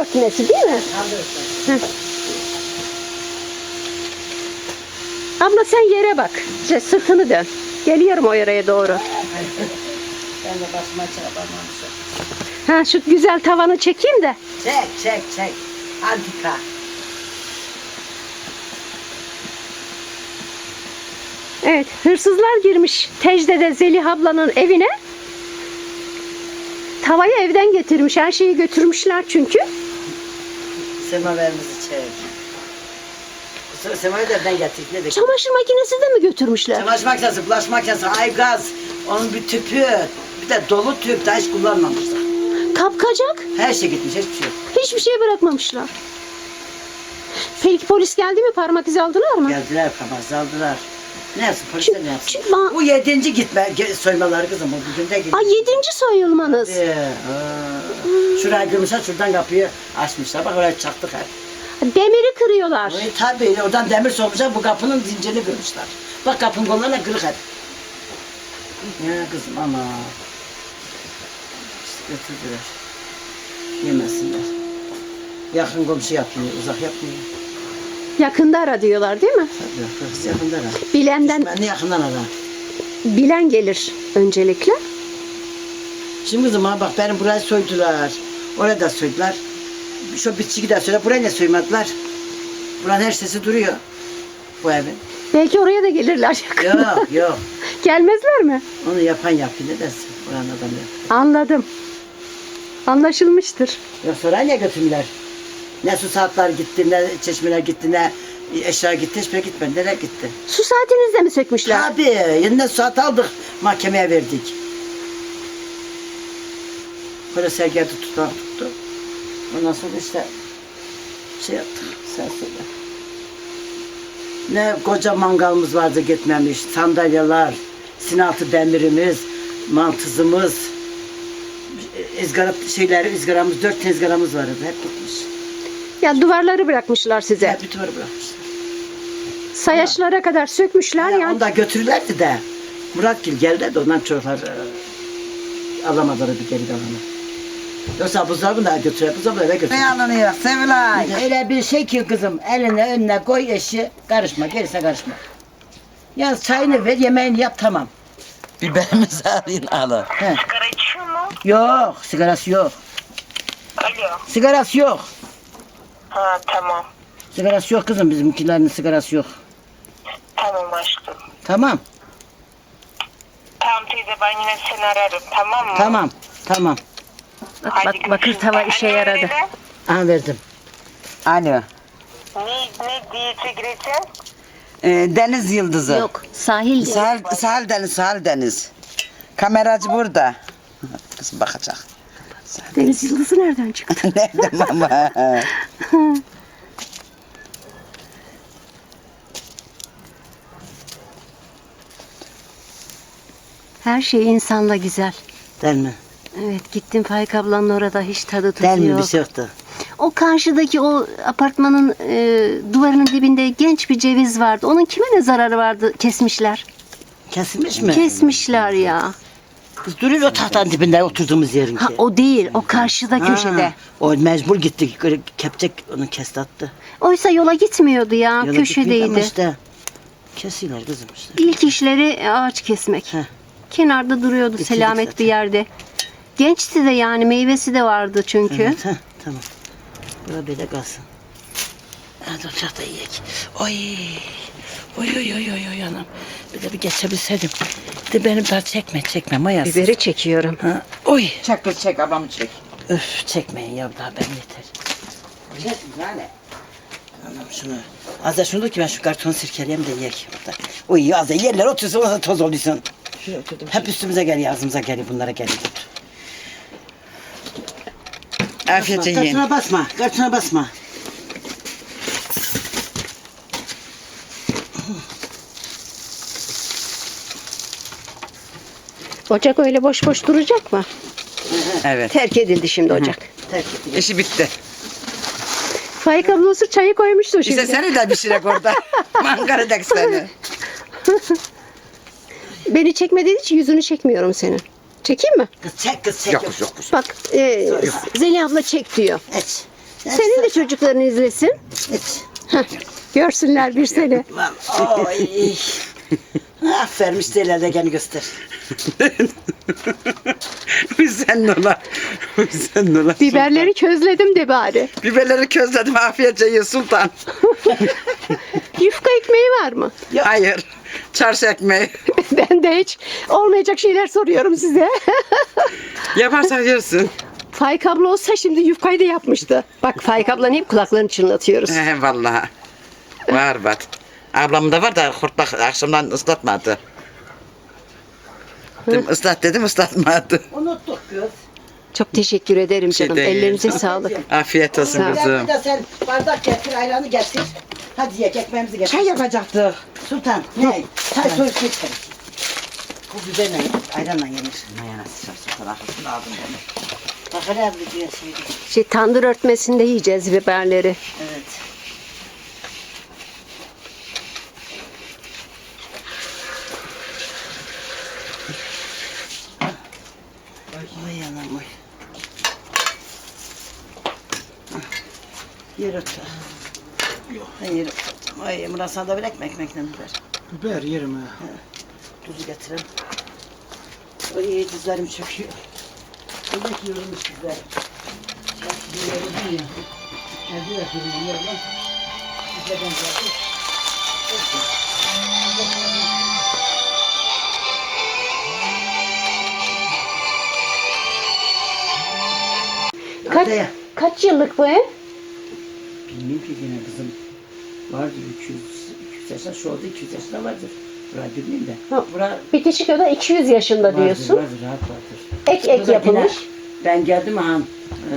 Örtmesi değil mi? Heh. Abla sen yere bak. Şey, sırtını dön. Geliyorum o yere doğru. Ben de basma çabamamışım. Ha şu güzel tavanı çekeyim de. Çek çek çek. Antika. Evet, hırsızlar girmiş Tecde'de Zelih ablanın evine. Tavayı evden getirmiş. Her şeyi götürmüşler çünkü. Semaverimizi çek. Kusura semaver nereden getirdik? Ne de? Çamaşır makinesi de mi götürmüşler? Çamaşır makinesi, bulaşık makinesi, aygaz, onun bir tüpü, bir de dolu tüp daha hiç kullanmamışlar. Kapkacak. Her şey gitmiş, hiçbir şey yok. Hiçbir şey bırakmamışlar. Peki polis geldi mi? Parmak izi aldılar mı? Geldiler, kamaz aldılar. Ne yapsın, polisler Çünkü, ben- Bu yedinci gitme, ge- soymaları kızım, o bugün de gidiyor. Ay yedinci soyulmanız. Ee, aa. Şuraya girmişler, şuradan kapıyı açmışlar. Bak oraya çaktık hep. Demiri kırıyorlar. E, tabii oradan demir sokmuşlar, bu kapının zincirini kırmışlar. Bak kapının kollarına kırık hep. Ya kızım ama. İşte götürdüler. Yemesinler. Yakın komşu yapmıyor, uzak yapmıyor. Yakında ara diyorlar değil mi? Tabii, kız yakından ara. Bilenden Ben de yakından ara. bilen gelir öncelikle. Şimdi kızım ha bak benim burayı soydular. Oraya da soydular. Şu bitçi de söyle, buraya ne soymadılar? Buranın her sesi duruyor. Bu evin. Belki oraya da gelirler yakında. Yok yok. Gelmezler mi? Onu yapan yapıyor ne dersin? Buranın adamı yapıyor. Anladım. Anlaşılmıştır. Yok sonra ne götürdüler? Ne su saatler gitti, ne çeşmeler gitti, ne eşya gitti, hiçbir gitmedi. Nereye gitti? Su saatinizde mi sökmüşler? Tabii, yeniden saat aldık, mahkemeye verdik. Böyle sergiyatı tutan tuttu. Ondan sonra işte şey yaptık, sen söyle. Ne koca mangalımız vardı gitmemiş, sandalyeler, sinaltı demirimiz, mantızımız, ızgara şeyleri, ızgaramız, dört tane ızgaramız vardı, hep gitmiş. Ya duvarları bırakmışlar size. Bir tuvara bırakmışlar. Sayaçlara kadar sökmüşler Ya, ya. Onu da götürürlerdi de. Murat Gil geldi de ondan çocuklar e, alamadılar bir geri kalanı. Yoksa buzdolabını da götürür, buzdolabını eve götürür. Ne alınıyor Sevilay? Öyle bir şey ki kızım, eline önüne koy eşi, karışma, gerisine karışma. Ya çayını ver, yemeğini yap, tamam. Biberimizi alayım alın. He. Sigara içiyor mu? Yok, sigarası yok. Alo. Sigarası yok. Ha tamam. Sigarası yok kızım, bizimkilerin sigarası yok. Tamam aşkım. Tamam, Tamam teyze ben yine seni ararım tamam mı? tamam, tamam. Bak, Hadi bak bakır görüşürüz. tava işe Anne yaradı. öyle. Aha verdim. Alo. Ne, ne diyete gireceğim? Ee, deniz yıldızı. Yok sahil. Sahil, sahil deniz, sahil deniz. Kameracı burada. Kız bakacak. Deniz yıldızı nereden çıktı? Nerede mama? Her şey insanla güzel. Değil mi? Evet gittim Faik ablanın orada hiç tadı tuzu Değil mi? Bir şey yoktu. O karşıdaki o apartmanın e, duvarının dibinde genç bir ceviz vardı. Onun kime ne zararı vardı kesmişler? Kesilmiş mi? Kesmişler ya. Kız duruyor tahtanın dibinde oturduğumuz yerin Ha o değil o karşıda köşede. O mecbur gitti. Kepçek onu kesti attı. Oysa yola gitmiyordu ya Yola gitmiyor Ama köşedeydi. işte. Kesiyorlar kızım işte. İlk işleri ağaç kesmek. Heh. Kenarda duruyordu Bitirdik selamet zaten. bir yerde. Gençti de yani meyvesi de vardı çünkü. Evet, heh, tamam. Bura böyle kalsın. Hadi ocakta yiyek. Oy. Oy oy oy oy oy anam. Bir de bir geçebilseydim. De benim daha çekme çekme mayası. Biberi çekiyorum. Ha. Oy. çek kız çek abamı çek. Öf çekmeyin ya daha ben yeter. Çek yani. Anam şunu. Az da şunu ki ben şu kartonu sirkeleyeyim de yiyek. Oy az da yerler otursun o da toz oluyorsun. Hep üstümüze geliyor ağzımıza geliyor bunlara geliyor. Afiyet yiyin. Kartına basma, kartına basma. Ocak öyle boş boş duracak mı? Evet. Terk edildi şimdi ocak. Terk et. İşi bitti. Faik ablası çayı koymuştu şimdi. İşte seni de pişirek orada. Mangaradaki seni. Beni çekmediği için yüzünü çekmiyorum senin. Çekeyim mi? Kız çek kız çek. Yok kız yok kız. Bak e, Zeliha abla çek diyor. Eç. Senin de çocukların izlesin. Eç. Görsünler bir seni. Oy. Aferin müşteriler de gene göster. Sen ola. Sen ola. Biberleri közledim de bari. Biberleri közledim afiyetçe ye sultan. Yufka ekmeği var mı? Hayır. Çarşı ekmeği. ben de hiç olmayacak şeyler soruyorum size. Yaparsan yersin. Faik abla olsa şimdi yufkayı da yapmıştı. Bak Faik ablanın hep kulaklarını çınlatıyoruz. He vallahi. Var bak. Ablam da var da hortlak akşamdan ıslatmadı. Dedim, ıslat dedim ıslatmadı. Unuttuk kız. Çok teşekkür ederim Şey canım. değil. Ellerinize sağlık. Afiyet olsun Sağ ol. kızım. Bir de sen bardak getir, ayranı getir. Hadi ye, ekmeğimizi getir. Çay yapacaktık. Sultan, ne? Çay soğuk getir. Bu biberle, ayranla yenir. Mayonez sultan arkasını aldım bunu. Bak hele abi diyor şeydi. Şey, tandır örtmesinde yiyeceğiz biberleri. Evet. Ay anam ay. Yer otur. Yok. Yer otur. Ay Murat sana da bir ekmek ekmekle biber. Biber yerim ha. Tuzu getirelim. Ay dizlerim çöküyor. Yemek yiyormuş dizlerim. Çok yiyorum ya. Evde de yiyorum ya lan. Dizlerden geldi. Kaç, Adaya. kaç yıllık bu ev? Bilmiyorum ki yine kızım. Vardır 200, 200 yaşında. Şu anda 200 yaşında vardır. Burayı bilmiyorum da. Ha. Bura Bitişik Öda 200 yaşında vardır, diyorsun. vardır, rahat vardır. Ek ek Burada yapılmış. yine Ben geldim han. E,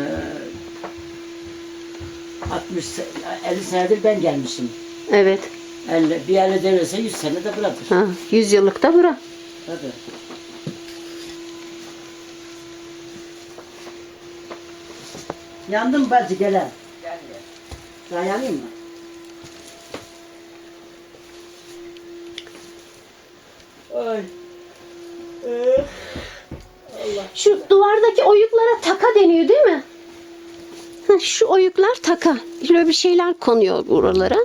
60, se- 50 senedir ben gelmişim. Evet. 50, bir 50 devirse 100 sene de buradır. Ha, 100 yıllık da bura. Tabii. Yandım bacı gelen. Daha yanayım mı? Ay. Şu duvardaki oyuklara taka deniyor değil mi? Şu oyuklar taka. Şöyle bir şeyler konuyor buralara.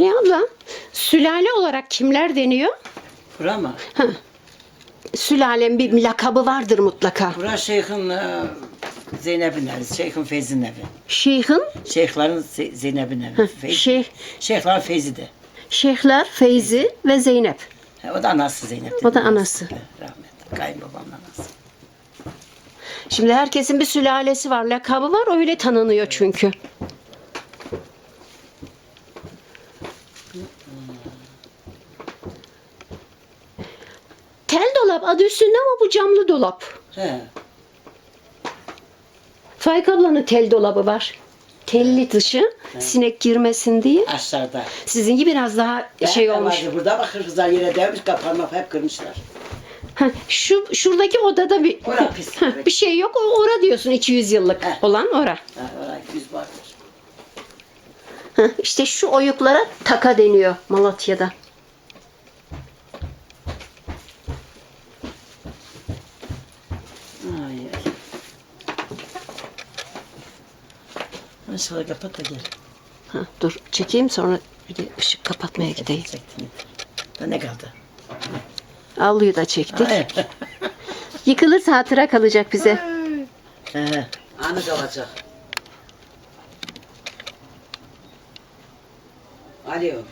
Seliha abla, sülale olarak kimler deniyor? Bura mı? Sülalenin bir lakabı vardır mutlaka. Bura şeyhin e, Zeynep'in evi, şeyhin Feyzi'nin evi. Şeyh'in, Şeyhlerin Ze- Zeynep'in evi. Şeyh, Şeyhler Feyzi de. şeyhler Feyzi ve Zeynep. Ha, O da anası Zeynep. O da anası. Rahmetli. Kayınbabamın anası. Şimdi herkesin bir sülalesi var, lakabı var, öyle tanınıyor çünkü. Tel dolap adı üstünde ama bu camlı dolap. He. Faik ablanın tel dolabı var. Telli dışı, sinek girmesin diye. Aşağıda. Sizinki biraz daha şey Ben de olmuş. vardı Burada bak kızlar yere değmiş kapanmak hep kırmışlar. Ha, şu şuradaki odada bir Ora pis. Ha, bir şey yok. O ora diyorsun 200 yıllık Heh. olan ora. Ha, oraya yüz vardır. Ha, işte şu oyuklara taka deniyor Malatya'da. Ay ay. Şöyle kapat da gel. Ha, dur çekeyim sonra bir de ışık kapatmaya gideyim. Çektim. Da ne kaldı? Avluyu da çektik. Yıkılırsa hatıra kalacak bize. He. Anı kalacak. Alo.